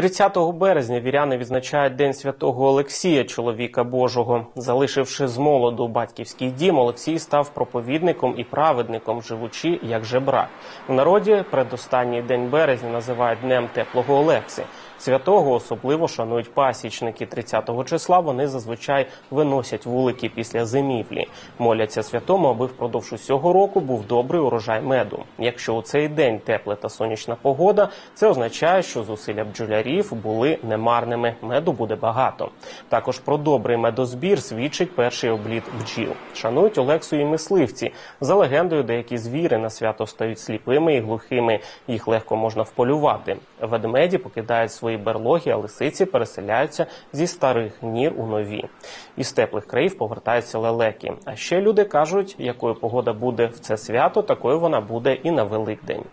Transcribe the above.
30 березня віряни відзначають День святого Олексія, чоловіка Божого. Залишивши з молоду батьківський дім, Олексій став проповідником і праведником, живучи як жебрак. В народі предостанній день березня називають Днем теплого Олекси. Святого особливо шанують пасічники. 30-го числа вони зазвичай виносять вулики після зимівлі. Моляться святому, аби впродовж усього року був добрий урожай меду. Якщо у цей день тепла та сонячна погода, це означає, що зусилля бджолярів були немарними. Меду буде багато. Також про добрий медозбір свідчить перший обліт бджіл. Шанують Олексу і мисливці. За легендою, деякі звіри на свято стають сліпими і глухими. Їх легко можна вполювати. Ведмеді покидають свої берлоги, а лисиці переселяються зі старих нір у нові. Із теплих країв повертаються лелеки. А ще люди кажуть, якою погода буде в це свято, такою вона буде і на Великдень.